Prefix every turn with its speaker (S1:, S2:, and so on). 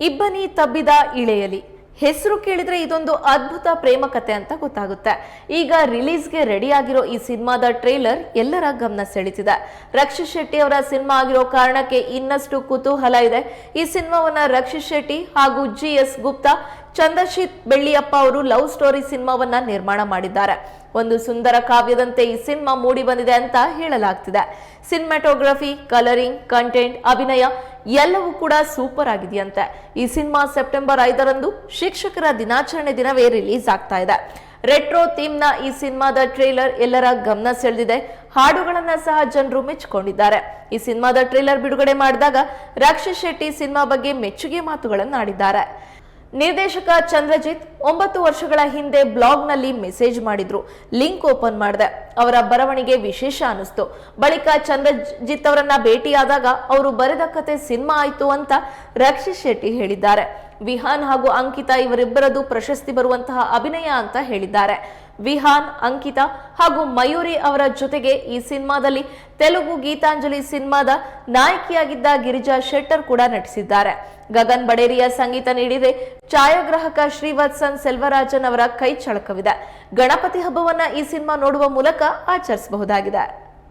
S1: ಇಬ್ಬನಿ ತಬ್ಬಿದ ಇಳೆಯಲಿ. ಹೆಸರು ಕೇಳಿದ್ರೆ ಇದೊಂದು ಅದ್ಭುತ ಪ್ರೇಮ ಕತೆ ಅಂತ ಗೊತ್ತಾಗುತ್ತೆ. ಈಗ ರಿಲೀಸ್ಗೆ ರೆಡಿ ಆಗಿರೋ ಈ ಸಿನಿಮಾದ ಟ್ರೇಲರ್ ಎಲ್ಲರ ಗಮನ ಸೆಳೀತಿದೆ. ರಕ್ಷಿತ್ ಶೆಟ್ಟಿ ಅವರ ಸಿನಿಮಾ ಆಗಿರೋ ಕಾರಣಕ್ಕೆ ಇನ್ನಷ್ಟು ಕುತೂಹಲ ಇದೆ. ಈ ಸಿನಿಮಾವನ್ನ ರಕ್ಷಿತ್ ಶೆಟ್ಟಿ ಹಾಗೂ ಜಿ ಎಸ್ ಗುಪ್ತಾ ಚಂದ್ರಶೀತ್ ಬೆಳ್ಳಿಯಪ್ಪ ಅವರು ಲವ್ ಸ್ಟೋರಿ ಸಿನಿಮಾವನ್ನ ನಿರ್ಮಾಣ ಮಾಡಿದ್ದಾರೆ. ಒಂದು ಸುಂದರ ಕಾವ್ಯದಂತೆ ಈ ಸಿನಿಮಾ ಮೂಡಿ ಬಂದಿದೆ ಅಂತ ಹೇಳಲಾಗ್ತಿದೆ. ಸಿನಿಮಾಟೋಗ್ರಫಿ ಕಲರಿಂಗ್ ಕಂಟೆಂಟ್ ಅಭಿನಯ ಎಲ್ಲವೂ ಕೂಡ ಸೂಪರ್ ಆಗಿದೆಯಂತೆ. ಈ ಸಿನಿಮಾ ಸೆಪ್ಟೆಂಬರ್ ಐದರಂದು ಶಿಕ್ಷಕರ ದಿನಾಚರಣೆ ದಿನವೇ ರಿಲೀಸ್ ಆಗ್ತಾ ಇದೆ. ರೆಟ್ರೋ ಥೀಮ್ನ ಈ ಸಿನಿಮಾದ ಟ್ರೇಲರ್ ಎಲ್ಲರ ಗಮನ ಸೆಳೆದಿದೆ. ಹಾಡುಗಳನ್ನ ಸಹ ಜನರು ಮೆಚ್ಚಿಕೊಂಡಿದ್ದಾರೆ. ಈ ಸಿನಿಮಾದ ಟ್ರೇಲರ್ ಬಿಡುಗಡೆ ಮಾಡಿದಾಗ ರಕ್ಷಿತ್ ಶೆಟ್ಟಿ ಸಿನಿಮಾ ಬಗ್ಗೆ ಮೆಚ್ಚುಗೆ ಮಾತುಗಳನ್ನಾಡಿದ್ದಾರೆ. ನಿರ್ದೇಶಕ ಚಂದ್ರಜಿತ್ ಒಂಬತ್ತು ವರ್ಷಗಳ ಹಿಂದೆ ಬ್ಲಾಗ್ನಲ್ಲಿ ಮೆಸೇಜ್ ಮಾಡಿದ್ರು. ಲಿಂಕ್ ಓಪನ್ ಮಾಡಿದೆ. ಅವರ ಬರವಣಿಗೆ ವಿಶೇಷ ಅನಿಸ್ತು ಬಳಿಕ ಚಂದ್ರಜಿತ್ ಅವರನ್ನ ಭೇಟಿಯಾದಾಗ ಅವರು ಬರೆದ ಕತೆ ಸಿನಿಮಾ ಆಯ್ತು ಅಂತ ರಕ್ಷಿತ್ ಶೆಟ್ಟಿ ಹೇಳಿದ್ದಾರೆ. ವಿಹಾನ್ ಹಾಗೂ ಅಂಕಿತಾ ಇವರಿಬ್ಬರದು ಪ್ರಶಸ್ತಿ ಬರುವಂತಹ ಅಭಿನಯ ಅಂತ ಹೇಳಿದ್ದಾರೆ. ವಿಹಾನ್, ಅಂಕಿತಾ ಹಾಗೂ ಮಯೂರಿ ಅವರ ಜೊತೆಗೆ ಈ ಸಿನಿಮಾದಲ್ಲಿ ತೆಲುಗು ಗೀತಾಂಜಲಿ ಸಿನಿಮಾದ ನಾಯಕಿಯಾಗಿದ್ದ ಗಿರಿಜಾ ಶೆಟ್ಟರ್ ಕೂಡ ನಟಿಸಿದ್ದಾರೆ. ಗಗನ್ ಬಡೇರಿಯ ಸಂಗೀತ ನೀಡಿದೆ. ಛಾಯಾಗ್ರಾಹಕ ಶ್ರೀವತ್ಸನ್ ಸೆಲ್ವರಾಜನ್ ಅವರ ಕೈ ಚಳಕವಿದೆ. ಗಣಪತಿ ಹಬ್ಬವನ್ನ ಈ ಸಿನಿಮಾ ನೋಡುವ ಮೂಲಕ ಆಚರಿಸಬಹುದಾಗಿದೆ.